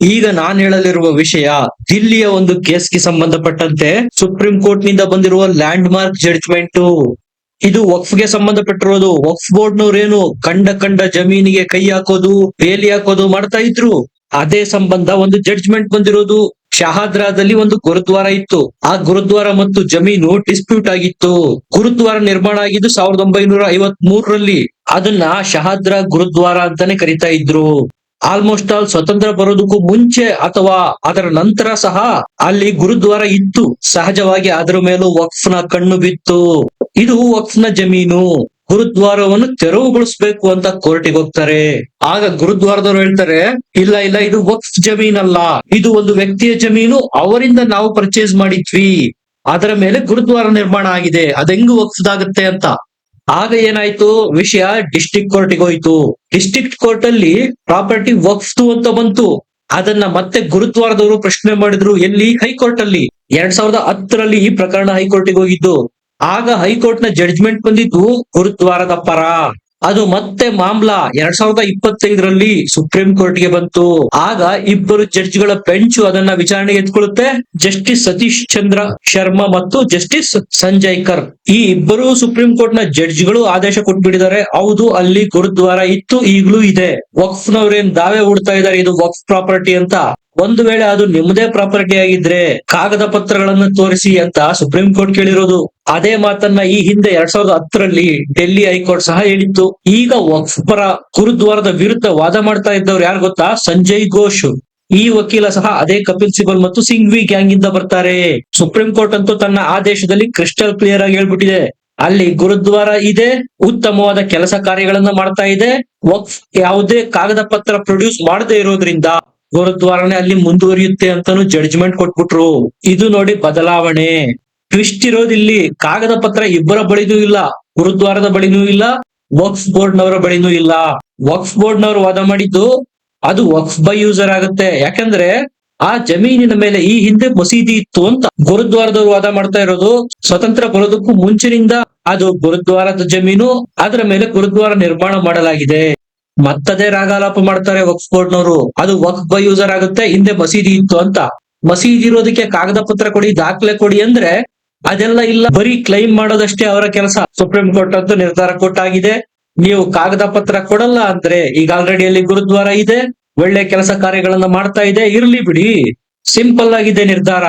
ಈಗ ನಾನು ಹೇಳಲಿರುವ ವಿಷಯ ದಿಲ್ಲಿಯ ಒಂದು ಕೇಸ್ಗೆ ಸಂಬಂಧಪಟ್ಟಂತೆ ಸುಪ್ರೀಂ ಕೋರ್ಟ್ನಿಂದ ಬಂದಿರುವ ಲ್ಯಾಂಡ್ ಮಾರ್ಕ್ ಜಡ್ಜ್ಮೆಂಟ್. ಇದು ವಕ್ಫ್ಗೆ ಸಂಬಂಧಪಟ್ಟಿರೋದು. ವಕ್ಫ್ ಬೋರ್ಡ್ ನವರೇನು ಕಂಡ ಕಂಡ ಜಮೀನಿಗೆ ಕೈ ಹಾಕೋದು, ಬೇಲಿ ಹಾಕೋದು ಮಾಡ್ತಾ ಇದ್ರು. ಅದೇ ಸಂಬಂಧ ಒಂದು ಜಡ್ಜ್ಮೆಂಟ್ ಬಂದಿರೋದು. ಶಹಾದ್ರಾದಲ್ಲಿ ಒಂದು ಗುರುದ್ವಾರ ಇತ್ತು. ಆ ಗುರುದ್ವಾರ ಮತ್ತು ಜಮೀನು ಡಿಸ್ಪ್ಯೂಟ್ ಆಗಿತ್ತು. ಗುರುದ್ವಾರ ನಿರ್ಮಾಣ ಆಗಿದ್ದು ಸಾವಿರದ ಒಂಬೈನೂರ ಐವತ್ ಮೂರರಲ್ಲಿ ಅದನ್ನ ಶಹಾದ್ರಾ ಗುರುದ್ವಾರ ಅಂತಾನೆ ಕರಿತಾ ಇದ್ರು. ಆಲ್ಮೋಸ್ಟ್ ಆಲ್ ಸ್ವತಂತ್ರ ಬರೋದಕ್ಕೂ ಮುಂಚೆ ಅಥವಾ ಅದರ ನಂತರ ಸಹ ಅಲ್ಲಿ ಗುರುದ್ವಾರ ಇತ್ತು ಸಹಜವಾಗಿ ಅದರ ಮೇಲೂ ವಕ್ಫ್ನ ಕಣ್ಣು ಬಿತ್ತು ಇದು ವಕ್ಫ್ನ ಜಮೀನು ಗುರುದ್ವಾರವನ್ನು ತೆರವುಗೊಳಿಸ್ಬೇಕು ಅಂತ ಕೋರ್ಟಿಗೆ ಹೋಗ್ತಾರೆ ಆಗ ಗುರುದ್ವಾರದವರು ಹೇಳ್ತಾರೆ ಇಲ್ಲ ಇಲ್ಲ ಇದು ವಕ್ಫ್ ಜಮೀನಲ್ಲ ಇದು ಒಂದು ವ್ಯಕ್ತಿಯ ಜಮೀನು ಅವರಿಂದ ನಾವು ಪರ್ಚೇಸ್ ಮಾಡಿದ್ವಿ ಅದರ ಮೇಲೆ ಗುರುದ್ವಾರ ನಿರ್ಮಾಣ ಆಗಿದೆ ಅದೆಂಗು ವಕ್ಫ್ದಾಗತ್ತೆ ಅಂತ ಆಗ ಏನಾಯ್ತು? ವಿಷಯ ಡಿಸ್ಟ್ರಿಕ್ಟ್ ಕೋರ್ಟಿಗೆ ಹೋಯ್ತು. ಡಿಸ್ಟ್ರಿಕ್ಟ್ ಕೋರ್ಟ್ ಅಲ್ಲಿ ಪ್ರಾಪರ್ಟಿ ವಕ್ಫ್ತು ಅಂತ ಬಂತು. ಅದನ್ನ ಮತ್ತೆ ಗುರುದ್ವಾರದವರು ಪ್ರಶ್ನೆ ಮಾಡಿದ್ರು, ಎಲ್ಲಿ? ಹೈಕೋರ್ಟ್ ಅಲ್ಲಿ. ಎರಡ್ ಸಾವಿರದ ಹತ್ತರಲ್ಲಿ ಈ ಪ್ರಕರಣ ಹೈಕೋರ್ಟ್ಗೆ ಹೋಗಿದ್ದು. ಆಗ ಹೈಕೋರ್ಟ್ನ ಜಡ್ಜ್ಮೆಂಟ್ ಬಂದಿದ್ದು ಗುರುದ್ವಾರದ ಪರ. ಅದು ಮತ್ತೆ ಮಾಮ್ಲಾ ಎರಡ್ ಸಾವಿರದ ಇಪ್ಪತ್ತೈದರಲ್ಲಿ ಸುಪ್ರೀಂ ಕೋರ್ಟ್ಗೆ ಬಂತು. ಆಗ ಇಬ್ಬರು ಜಡ್ಜ್ಗಳ ಬೆಂಚ್ ಅದನ್ನ ವಿಚಾರಣೆಗೆ ಎತ್ಕೊಳ್ಳುತ್ತೆ. ಜಸ್ಟಿಸ್ ಸತೀಶ್ ಚಂದ್ರ ಶರ್ಮಾ ಮತ್ತು ಜಸ್ಟಿಸ್ ಸಂಜಯ್ ಕರ್. ಈ ಇಬ್ಬರು ಸುಪ್ರೀಂ ಕೋರ್ಟ್ನ ಜಡ್ಜ್ಗಳು ಆದೇಶ ಕೊಟ್ಬಿಟ್ಟಿದ್ದಾರೆ. ಹೌದು, ಅಲ್ಲಿ ಗುರುದ್ವಾರ ಇತ್ತು, ಈಗಲೂ ಇದೆ. ವಕ್ಫ್ ನವ್ರೇನ್ ದಾವೆ ಹೂಡ್ತಾ ಇದ್ದಾರೆ, ಇದು ವಕ್ಫ್ ಪ್ರಾಪರ್ಟಿ ಅಂತ. ಒಂದು ವೇಳೆ ಅದು ನಿಮ್ಮದೇ ಪ್ರಾಪರ್ಟಿ ಆಗಿದ್ರೆ ಕಾಗದ ಪತ್ರಗಳನ್ನು ತೋರಿಸಿ ಅಂತ ಸುಪ್ರೀಂ ಕೋರ್ಟ್ ಕೇಳಿರೋದು. ಅದೇ ಮಾತನ್ನ ಈ ಹಿಂದೆ ಎರಡ್ ಸಾವಿರದ ಹತ್ತರಲ್ಲಿ ಡೆಲ್ಲಿ ಹೈಕೋರ್ಟ್ ಸಹ ಹೇಳಿತ್ತು. ಈಗ ವಕ್ಫ್ ಗುರುದ್ವಾರದ ವಿರುದ್ಧ ವಾದ ಮಾಡ್ತಾ ಇದ್ದವ್ರು ಯಾರು ಗೊತ್ತಾ? ಸಂಜಯ್ ಘೋಷ್. ಈ ವಕೀಲ ಸಹ ಅದೇ ಕಪಿಲ್ ಸಿಬಲ್ ಮತ್ತು ಸಿಂಘ್ವಿ ಗ್ಯಾಂಗ್ ಇಂದ ಬರ್ತಾರೆ. ಸುಪ್ರೀಂ ಕೋರ್ಟ್ ಅಂತೂ ತನ್ನ ಆದೇಶದಲ್ಲಿ ಕ್ರಿಸ್ಟಲ್ ಕ್ಲಿಯರ್ ಆಗಿ ಹೇಳ್ಬಿಟ್ಟಿದೆ. ಅಲ್ಲಿ ಗುರುದ್ವಾರ ಇದೆ, ಉತ್ತಮವಾದ ಕೆಲಸ ಕಾರ್ಯಗಳನ್ನ ಮಾಡ್ತಾ ಇದೆ. ವಕ್ಫ್ ಯಾವುದೇ ಕಾಗದ ಪತ್ರ ಪ್ರೊಡ್ಯೂಸ್ ಮಾಡದೇ ಇರೋದ್ರಿಂದ ಗುರುದ್ವಾರನೇ ಅಲ್ಲಿ ಮುಂದುವರಿಯುತ್ತೆ ಅಂತಾನು ಜಡ್ಜ್ಮೆಂಟ್ ಕೊಟ್ಬಿಟ್ರು. ಇದು ನೋಡಿ ಬದಲಾವಣೆ. ಟ್ವಿಸ್ಟ್ ಇರೋದಿಲ್ಲಿ ಕಾಗದ ಪತ್ರ ಇಬ್ಬರ ಬಳಿನೂ ಇಲ್ಲ, ಗುರುದ್ವಾರದ ಬಳಿನೂ ಇಲ್ಲ ವಕ್ಸ್ ಬೋರ್ಡ್ ನವರ ಬಳಿನೂ ಇಲ್ಲ. ವಕ್ಸ್ ಬೋರ್ಡ್ ನವರು ವಾದ ಮಾಡಿದ್ದು ಅದು ವಕ್ಸ್ ಬೈ ಯೂಸರ್ ಆಗುತ್ತೆ. ಯಾಕಂದ್ರೆ ಆ ಜಮೀನಿನ ಮೇಲೆ ಈ ಹಿಂದೆ ಮಸೀದಿ ಇತ್ತು ಅಂತ ಗುರುದ್ವಾರದವರು ವಾದ ಮಾಡ್ತಾ ಇರೋದು. ಸ್ವತಂತ್ರ ಬರೋದಕ್ಕೂ ಮುಂಚಿನಿಂದ ಅದು ಗುರುದ್ವಾರದ ಜಮೀನು, ಅದರ ಮೇಲೆ ಗುರುದ್ವಾರ ನಿರ್ಮಾಣ ಮಾಡಲಾಗಿದೆ. ಮತ್ತದೇ ರಾಗಾಲಾಪ ಮಾಡ್ತಾರೆ ವಕ್ಸ್ ಬೋರ್ಡ್ ನವರು ಅದು ವಕ್ಸ್ ಬೈ ಯೂಸರ್ ಆಗುತ್ತೆ, ಹಿಂದೆ ಮಸೀದಿ ಇತ್ತು ಅಂತ. ಮಸೀದಿ ಇರೋದಕ್ಕೆ ಕಾಗದ ಪತ್ರ ಕೊಡಿ, ದಾಖಲೆ ಕೊಡಿ ಅಂದ್ರೆ ಅದೆಲ್ಲ ಇಲ್ಲ. ಬರೀ ಕ್ಲೈಮ್ ಮಾಡೋದಷ್ಟೇ ಅವರ ಕೆಲಸ. ಸುಪ್ರೀಂ ಕೋರ್ಟ್ ಅಂತೂ ನಿರ್ಧಾರ ಕೊಟ್ಟಾಗಿದೆ. ನೀವು ಕಾಗದ ಪತ್ರ ಕೊಡಲ್ಲ ಅಂದ್ರೆ ಈಗ ಆಲ್ರೆಡಿ ಅಲ್ಲಿ ಗುರುದ್ವಾರ ಇದೆ. ಒಳ್ಳೆ ಕೆಲಸ ಕಾರ್ಯಗಳನ್ನ ಮಾಡ್ತಾ ಇದೆ. ಇರ್ಲಿ ಬಿಡಿ. ಸಿಂಪಲ್ ಆಗಿದೆ ನಿರ್ಧಾರ.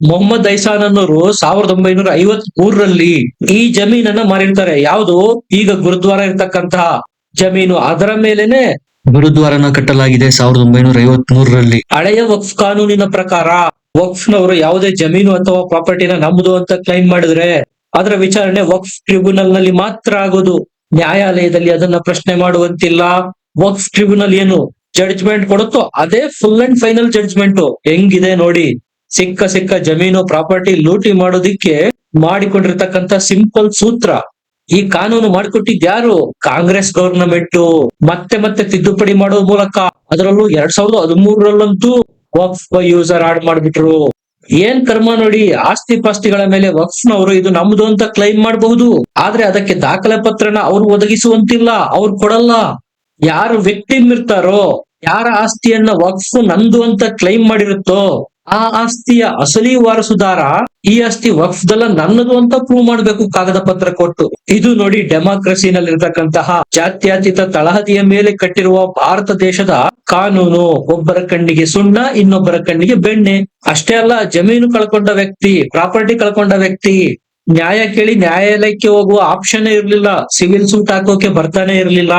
ಮೊಹಮ್ಮದ್ ಐಸಾನ್ ಅನ್ನೋರು ಸಾವಿರದ ಒಂಬೈನೂರ ಐವತ್ ಮೂರರಲ್ಲಿ ಈ ಜಮೀನನ್ನ ಮಾರಿರ್ತಾರೆ. ಯಾವುದು? ಈಗ ಗುರುದ್ವಾರ ಇರ್ತಕ್ಕಂತಹ ಜಮೀನು. ಅದರ ಮೇಲೆನೆ ಗುರುದ್ವಾರನ ಕಟ್ಟಲಾಗಿದೆ ಸಾವಿರದ ಒಂಬೈನೂರ ಐವತ್ ಮೂರರಲ್ಲಿ ಹಳೆಯ ವಕ್ಫ್ ಕಾನೂನಿನ ಪ್ರಕಾರ. ವಕ್ಫ್ನವರು ಯಾವುದೇ ಜಮೀನು ಅಥವಾ ಪ್ರಾಪರ್ಟಿನ ನಮ್ಮದು ಅಂತ ಕ್ಲೈಮ್ ಮಾಡಿದ್ರೆ ಅದರ ವಿಚಾರಣೆ ವಕ್ಫ್ ಟ್ರಿಬ್ಯುನಲ್ನಲ್ಲಿ ಮಾತ್ರ ಆಗೋದು. ನ್ಯಾಯಾಲಯದಲ್ಲಿ ಅದನ್ನ ಪ್ರಶ್ನೆ ಮಾಡುವಂತಿಲ್ಲ. ವಕ್ಫ್ ಟ್ರಿಬ್ಯುನಲ್ ಏನು ಜಡ್ಜ್ಮೆಂಟ್ ಕೊಡುತ್ತೋ ಅದೇ ಫುಲ್ ಅಂಡ್ ಫೈನಲ್ ಜಡ್ಜ್ಮೆಂಟ್ ಹೆಂಗಿದೆ ನೋಡಿ, ಸಿಕ್ಕ ಸಿಕ್ಕ ಜಮೀನು, ಪ್ರಾಪರ್ಟಿ ಲೂಟಿ ಮಾಡೋದಿಕ್ಕೆ ಮಾಡಿಕೊಂಡಿರ್ತಕ್ಕಂತ ಸಿಂಪಲ್ ಸೂತ್ರ. ಈ ಕಾನೂನು ಮಾಡಿಕೊಟ್ಟಿದ್ ಯಾರು? ಕಾಂಗ್ರೆಸ್ ಗವರ್ನಮೆಂಟ್ ಮತ್ತೆ ಮತ್ತೆ ತಿದ್ದುಪಡಿ ಮಾಡೋ ಮೂಲಕ. ಅದರಲ್ಲೂ ಎರಡ್ ಸಾವಿರದ ಹದಿಮೂರರಲ್ಲಂತೂ ವಕ್ಫ್ ಯೂಸರ್ ಆಡ್ ಮಾಡ್ಬಿಟ್ರು. ಏನ್ ಕರ್ಮ ನೋಡಿ, ಆಸ್ತಿ ಪಾಸ್ತಿಗಳ ಮೇಲೆ ವಕ್ಫ್ನವರು ಇದು ನಮ್ದು ಅಂತ ಕ್ಲೈಮ್ ಮಾಡಬಹುದು. ಆದ್ರೆ ಅದಕ್ಕೆ ದಾಖಲೆ ಪತ್ರನ ಅವ್ರು ಒದಗಿಸುವಂತಿಲ್ಲ, ಅವ್ರು ಕೊಡಲ್ಲ. ಯಾರು ವ್ಯಕ್ತಿ ಇರ್ತಾರೋ ಯಾರ ಆಸ್ತಿಯನ್ನ ವಕ್ಫ್ ನಂದು ಅಂತ ಕ್ಲೈಮ್ ಮಾಡಿರುತ್ತೋ ಆ ಆಸ್ತಿಯ ಅಸಲಿ ವಾರಸುದಾರ ಈ ಆಸ್ತಿ ವಕ್ಫ್ದಲ್ಲ ನನ್ನದು ಅಂತ ಪ್ರೂವ್ ಮಾಡ್ಬೇಕು ಕಾಗದ ಪತ್ರ ಕೊಟ್ಟು. ಇದು ನೋಡಿ ಡೆಮಾಕ್ರಸಿನಲ್ಲಿರ್ತಕ್ಕಂತಹ ಜಾತ್ಯತೀತ ತಳಹದಿಯ ಮೇಲೆ ಕಟ್ಟಿರುವ ಭಾರತ ದೇಶದ ಕಾನೂನು. ಒಬ್ಬರ ಕಣ್ಣಿಗೆ ಸುಣ್ಣ, ಇನ್ನೊಬ್ಬರ ಕಣ್ಣಿಗೆ ಬೆಣ್ಣೆ. ಅಷ್ಟೇ ಅಲ್ಲ, ಜಮೀನು ಕಳ್ಕೊಂಡ ವ್ಯಕ್ತಿ, ಪ್ರಾಪರ್ಟಿ ಕಳ್ಕೊಂಡ ವ್ಯಕ್ತಿ, ನ್ಯಾಯ ಕೇಳಿ ನ್ಯಾಯಾಲಯಕ್ಕೆ ಹೋಗುವ ಆಪ್ಷನ್ ಇರ್ಲಿಲ್ಲ. ಸಿವಿಲ್ ಸೂಟ್ ಹಾಕೋಕೆ ಬರ್ತಾನೆ ಇರಲಿಲ್ಲ.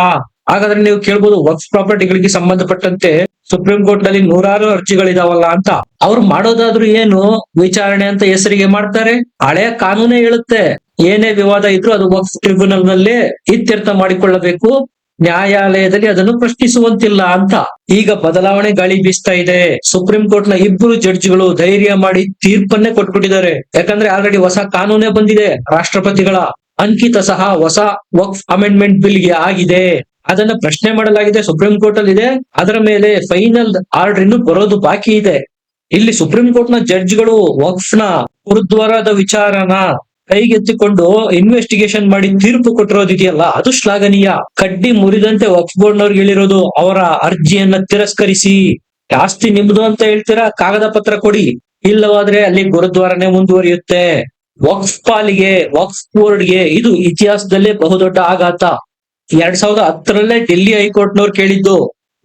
ಹಾಗಾದ್ರೆ ನೀವು ಕೇಳ್ಬೋದು ವಕ್ಫ್ ಪ್ರಾಪರ್ಟಿಗಳಿಗೆ ಸಂಬಂಧಪಟ್ಟಂತೆ ಸುಪ್ರೀಂ ಕೋರ್ಟ್ನಲ್ಲಿ ನೂರಾರು ಅರ್ಜಿಗಳಿದಾವಲ್ಲ ಅಂತ. ಅವ್ರು ಮಾಡೋದಾದ್ರೂ ಏನು ವಿಚಾರಣೆ ಅಂತ ಹೆಸರಿಗೆ ಮಾಡ್ತಾರೆ? ಹಳೆಯ ಕಾನೂನೇ ಹೇಳುತ್ತೆ. ಏನೇ ವಿವಾದ ಇದ್ರು ಅದು ವಕ್ಫ್ ಟ್ರಿಬ್ಯುನಲ್ನಲ್ಲಿ ಇತ್ಯರ್ಥ ಮಾಡಿಕೊಳ್ಳಬೇಕು. ನ್ಯಾಯಾಲಯದಲ್ಲಿ ಅದನ್ನು ಪ್ರಶ್ನಿಸುವಂತಿಲ್ಲ ಅಂತ. ಈಗ ಬದಲಾವಣೆ ಗಾಳಿ ಬೀಸ್ತಾ ಇದೆ. ಸುಪ್ರೀಂ ಕೋರ್ಟ್ನ ಇಬ್ಬರು ಜಡ್ಜ್ಗಳು ಧೈರ್ಯ ಮಾಡಿ ತೀರ್ಪನ್ನೇ ಕೊಟ್ಬಿಟ್ಟಿದ್ದಾರೆ. ಯಾಕಂದ್ರೆ ಆಲ್ರೆಡಿ ಹೊಸ ಕಾನೂನೇ ಬಂದಿದೆ ರಾಷ್ಟ್ರಪತಿಗಳ. ಅಂಕಿತ ಸಹ ಹೊಸ ವಕ್ಫ್ ಅಮೆಂಡ್ಮೆಂಟ್ ಬಿಲ್ಗೆ ಆಗಿದೆ. ಅದನ್ನ ಪ್ರಶ್ನೆ ಮಾಡಲಾಗಿದೆ ಸುಪ್ರೀಂ ಕೋರ್ಟ್ ಅಲ್ಲಿ ಇದೆ ಅದರ ಮೇಲೆ ಫೈನಲ್ ಆರ್ಡರ್ ಇನ್ನು ಬರೋದು ಬಾಕಿ ಇದೆ. ಇಲ್ಲಿ ಸುಪ್ರೀಂ ಕೋರ್ಟ್ನ ಜಡ್ಜ್ಗಳು ವಕ್ಫ್ನ, ಗುರುದ್ವಾರದ ವಿಚಾರನ ಕೈಗೆತ್ತಿಕೊಂಡು ಇನ್ವೆಸ್ಟಿಗೇಷನ್ ಮಾಡಿ ತೀರ್ಪು ಕೊಟ್ಟಿರೋದಿದೆಯಲ್ಲ ಅದು ಶ್ಲಾಘನೀಯ. ಕಡ್ಡಿ ಮುರಿದಂತೆ ವಕ್ಫ್ ಬೋರ್ಡ್ ನವ್ರಿಗೆ ಹೇಳಿರೋದು, ಅವರ ಅರ್ಜಿಯನ್ನ ತಿರಸ್ಕರಿಸಿ, ಆಸ್ತಿ ನಿಮ್ದು ಅಂತ ಹೇಳ್ತೀರಾ, ಕಾಗದ ಪತ್ರ ಕೊಡಿ. ಇಲ್ಲವಾದ್ರೆ ಅಲ್ಲಿ ಗುರುದ್ವಾರನೇ ಮುಂದುವರಿಯುತ್ತೆ. ವಕ್ಫ್ ಪಾಲಿಗೆ, ವಕ್ಫ್ ಬೋರ್ಡ್ಗೆ, ಇದು ಇತಿಹಾಸದಲ್ಲೇ ಬಹುದೊಡ್ಡ ಆಘಾತ. ಎರಡ್ ಸಾವಿರದ ಹತ್ತರಲ್ಲೇ ಡೆಲ್ಲಿ ಹೈಕೋರ್ಟ್ ನವ್ರು ಕೇಳಿದ್ದು,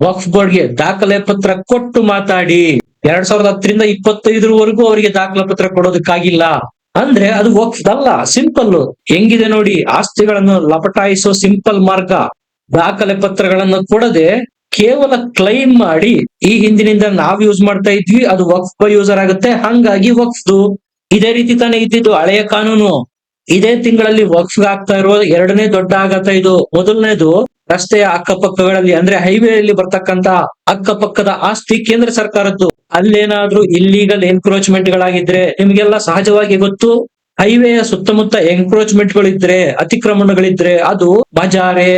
ವಕ್ಫ್ ಬೋರ್ಡ್ಗೆ ದಾಖಲೆ ಪತ್ರ ಕೊಟ್ಟು ಮಾತಾಡಿ. ಎರಡ್ ಸಾವಿರದ ಹತ್ತರಿಂದ ಇಪ್ಪತ್ತೈದರವರೆಗೂ ಅವರಿಗೆ ದಾಖಲೆ ಪತ್ರ ಕೊಡೋದಕ್ಕಾಗಿಲ್ಲ. ಅಂದ್ರೆ ಅದು ವಕ್ಫ್ ಅಲ್ಲ ಸಿಂಪಲ್ ಹೆಂಗಿದೆ ನೋಡಿ, ಆಸ್ತಿಗಳನ್ನು ಲಪಟಾಯಿಸೋ ಸಿಂಪಲ್ ಮಾರ್ಗ. ದಾಖಲೆ ಪತ್ರಗಳನ್ನು ಕೊಡದೆ ಕೇವಲ ಕ್ಲೈಮ್ ಮಾಡಿ, ಈ ಹಿಂದಿನಿಂದ ನಾವ್ ಯೂಸ್ ಮಾಡ್ತಾ ಇದ್ವಿ, ಅದು ವಕ್ಫ್ ಯೂಸರ್ ಆಗುತ್ತೆ, ಹಂಗಾಗಿ ವಕ್ಫ್ದು. ಇದೇ ರೀತಿ ತಾನೇ ಇದ್ದಿದ್ದು, ಹಳೆಯ ಕಾನೂನು. ಇದೇ ತಿಂಗಳಲ್ಲಿ ವಕ್ಫ್ ಆಗ್ತಾ ಇರುವ ಎರಡನೇ ದೊಡ್ಡ ಆಘಾತ ಇದು. ಮೊದಲನೇದು ರಸ್ತೆಯ ಅಕ್ಕಪಕ್ಕಗಳಲ್ಲಿ, ಅಂದ್ರೆ ಹೈವೇಯಲ್ಲಿ ಬರ್ತಕ್ಕಂತ ಅಕ್ಕಪಕ್ಕದ ಆಸ್ತಿ ಕೇಂದ್ರ ಸರ್ಕಾರದ್ದು. ಅಲ್ಲೇನಾದ್ರೂ ಇಲ್ಲೀಗಲ್ ಎನ್ಕ್ರೋಚ್ಮೆಂಟ್ ಗಳಾಗಿದ್ರೆ ನಿಮ್ಗೆಲ್ಲ ಸಹಜವಾಗಿ ಗೊತ್ತು ಹೈವೇಯ ಸುತ್ತಮುತ್ತ ಎನ್ಕ್ರೋಚ್ಮೆಂಟ್ ಗಳಿದ್ರೆ ಅತಿಕ್ರಮಣಗಳಿದ್ರೆ ಅದು ಬಜಾರೆ,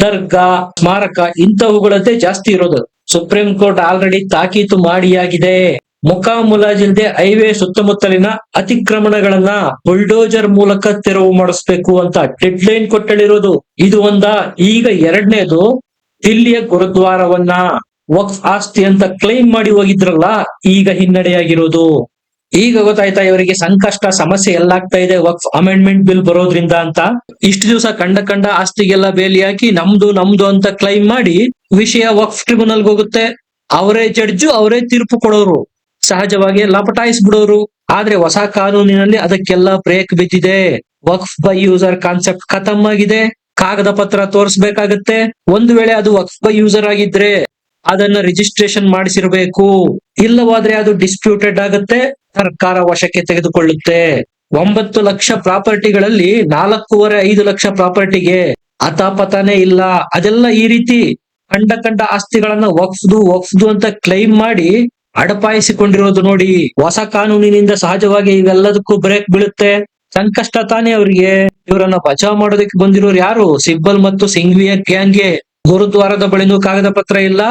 ದರ್ಗಾ, ಸ್ಮಾರಕ ಇಂತಹವುಗಳದ್ದೇ ಜಾಸ್ತಿ ಇರೋದು. ಸುಪ್ರೀಂ ಕೋರ್ಟ್ ಆಲ್ರೆಡಿ ತಾಕೀತು ಮಾಡಿಯಾಗಿದೆ. ಮುಖ ಮುಲಾಜಿಲ್ದೆ ಹೈವೇ ಸುತ್ತಮುತ್ತಲಿನ ಅತಿಕ್ರಮಣಗಳನ್ನ ಬುಲ್ಡೋಜರ್ ಮೂಲಕ ತೆರವು ಮಾಡಿಸ್ಬೇಕು ಅಂತ ಡೆಡ್ ಲೈನ್ ಕೊಟ್ಟಳಿರೋದು. ಇದು ಒಂದ. ಈಗ ಎರಡನೇದು, ದಿಲ್ಲಿಯ ಗುರುದ್ವಾರವನ್ನ ವಕ್ಫ್ ಆಸ್ತಿ ಅಂತ ಕ್ಲೈಮ್ ಮಾಡಿ ಹೋಗಿದ್ರಲ್ಲ, ಈಗ ಹಿನ್ನಡೆಯಾಗಿರೋದು. ಈಗ ಗೊತ್ತಾಯ್ತಾ ಇವರಿಗೆ ಸಂಕಷ್ಟ, ಸಮಸ್ಯೆ ಎಲ್ಲಾಗ್ತಾ ಇದೆ, ವಕ್ಫ್ ಅಮೆಂಡ್ಮೆಂಟ್ ಬಿಲ್ ಬರೋದ್ರಿಂದ ಅಂತ. ಇಷ್ಟು ದಿವಸ ಕಂಡ ಕಂಡ ಆಸ್ತಿಗೆಲ್ಲ ಬೇಲಿ ಹಾಕಿ ನಮ್ದು ನಮ್ದು ಅಂತ ಕ್ಲೈಮ್ ಮಾಡಿ ವಿಷಯ ವಕ್ಫ್ ಟ್ರಿಬ್ಯುನಲ್ ಹೋಗುತ್ತೆ. ಅವರೇ ಜಡ್ಜು, ಅವರೇ ತೀರ್ಪು ಕೊಡೋರು. ಸಹಜವಾಗಿ ಲಪಟಾಯಿಸ್ಬಿಡೋರು. ಆದ್ರೆ ಹೊಸ ಕಾನೂನಿನಲ್ಲಿ ಅದಕ್ಕೆಲ್ಲ ಬ್ರೇಕ್ ಬಿದ್ದಿದೆ. ವಕ್ಫ್ ಬೈ ಯೂಸರ್ ಕಾನ್ಸೆಪ್ಟ್ ಖತಮ್ ಆಗಿದೆ ಕಾಗದ ಪತ್ರ ತೋರಿಸ್ಬೇಕಾಗತ್ತೆ. ಒಂದು ವೇಳೆ ಅದು ವಕ್ಫ್ ಬೈ ಯೂಸರ್ ಆಗಿದ್ರೆ ಅದನ್ನ ರಿಜಿಸ್ಟ್ರೇಷನ್ ಮಾಡಿಸಿರ್ಬೇಕು. ಇಲ್ಲವಾದ್ರೆ ಅದು ಡಿಸ್ಪ್ಯೂಟೆಡ್ ಆಗುತ್ತೆ. ಸರ್ಕಾರ ವಶಕ್ಕೆ ತೆಗೆದುಕೊಳ್ಳುತ್ತೆ. ಒಂಬತ್ತು ಲಕ್ಷ ಪ್ರಾಪರ್ಟಿಗಳಲ್ಲಿ ನಾಲ್ಕೂವರೆ ಐದು ಲಕ್ಷ ಪ್ರಾಪರ್ಟಿಗೆ ಅತಾಪತಾನೇ ಇಲ್ಲ. ಅದೆಲ್ಲ ಈ ರೀತಿ ಕಂಡ ಕಂಡ ಆಸ್ತಿಗಳನ್ನ ವಕ್ಫ್ದು ವಕ್ಫ್ದು ಅಂತ ಕ್ಲೈಮ್ ಮಾಡಿ ಅಡಪಾಯಿಸಿಕೊಂಡಿರೋದು ನೋಡಿ. ಹೊಸ ಕಾನೂನಿನಿಂದ ಸಹಜವಾಗಿ ಇವೆಲ್ಲದಕ್ಕೂ ಬ್ರೇಕ್ ಬೀಳುತ್ತೆ. ಸಂಕಷ್ಟ ತಾನೇ ಅವರಿಗೆ. ಇವರನ್ನ ಬಚಾವ್ ಮಾಡೋದಕ್ಕೆ ಬಂದಿರೋರು ಯಾರು? ಸಿಬ್ಬಲ್ ಮತ್ತು ಸಿಂಗ್ವಿಯ ಗ್ಯಾಂಗ್ಗೆ. ಗುರುದ್ವಾರದ ಬಳಿನೂ ಕಾಗದ ಪತ್ರ ಇಲ್ಲ.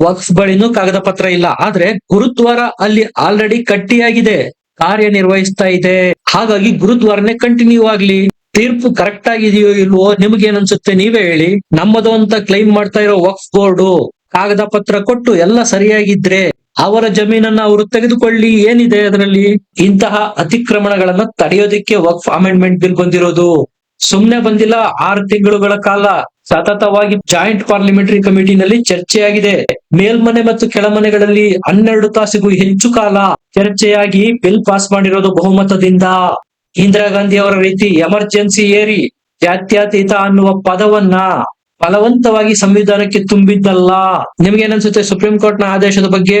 ವಕ್ಸ್ ಬಳಿನೂ ಕಾಗದ ಪತ್ರ ಇಲ್ಲ. ಆದ್ರೆ ಗುರುದ್ವಾರ ಅಲ್ಲಿ ಆಲ್ರೆಡಿ ಕಟ್ಟಿಯಾಗಿದೆ. ಕಾರ್ಯನಿರ್ವಹಿಸ್ತಾ ಇದೆ. ಹಾಗಾಗಿ ಗುರುದ್ವಾರನೇ ಕಂಟಿನ್ಯೂ ಆಗ್ಲಿ. ತೀರ್ಪು ಕರೆಕ್ಟ್ ಆಗಿದೆಯೋ ಇಲ್ವೋ ನಿಮ್ಗೇನ್ ಅನ್ಸುತ್ತೆ ನೀವೇ ಹೇಳಿ. ನಮ್ಮದು ಅಂತ ಕ್ಲೈಮ್ ಮಾಡ್ತಾ ಇರೋ ವಕ್ಸ್ ಬೋರ್ಡು ಕಾಗದ ಪತ್ರ ಕೊಟ್ಟು ಎಲ್ಲ ಸರಿಯಾಗಿದ್ರೆ ಅವರ ಜಮೀನನ್ನ ಅವರು ತೆಗೆದುಕೊಳ್ಳಿ, ಏನಿದೆ ಅದರಲ್ಲಿ? ಇಂತಹ ಅತಿಕ್ರಮಣಗಳನ್ನ ತಡೆಯೋದಿಕ್ಕೆ ವಕ್ಫ್ ಅಮೆಂಡ್ಮೆಂಟ್ ಬಿಲ್ ಬಂದಿರೋದು. ಸುಮ್ನೆ ಬಂದಿಲ್ಲ, ಆರು ತಿಂಗಳುಗಳ ಕಾಲ ಸತತವಾಗಿ ಜಾಯಿಂಟ್ ಪಾರ್ಲಿಮೆಂಟರಿ ಕಮಿಟಿನಲ್ಲಿ ಚರ್ಚೆಯಾಗಿದೆ. ಮೇಲ್ಮನೆ ಮತ್ತು ಕೆಳಮನೆಗಳಲ್ಲಿ ಹನ್ನೆರಡು ತಾಸಿಗೂ ಹೆಚ್ಚು ಕಾಲ ಚರ್ಚೆಯಾಗಿ ಬಿಲ್ ಪಾಸ್ ಮಾಡಿರೋದು ಬಹುಮತದಿಂದ. ಇಂದಿರಾ ಗಾಂಧಿ ಅವರ ರೀತಿ ಎಮರ್ಜೆನ್ಸಿ ಏರಿ ಜಾತ್ಯತೀತ ಅನ್ನುವ ಪದವನ್ನ ಬಲವಂತವಾಗಿ ಸಂವಿಧಾನಕ್ಕೆ ತುಂಬಿದ್ದಲ್ಲ. ನಿಮ್ಗೆ ಏನನ್ಸುತ್ತೆ ಸುಪ್ರೀಂ ಕೋರ್ಟ್ನ ಆದೇಶದ ಬಗ್ಗೆ?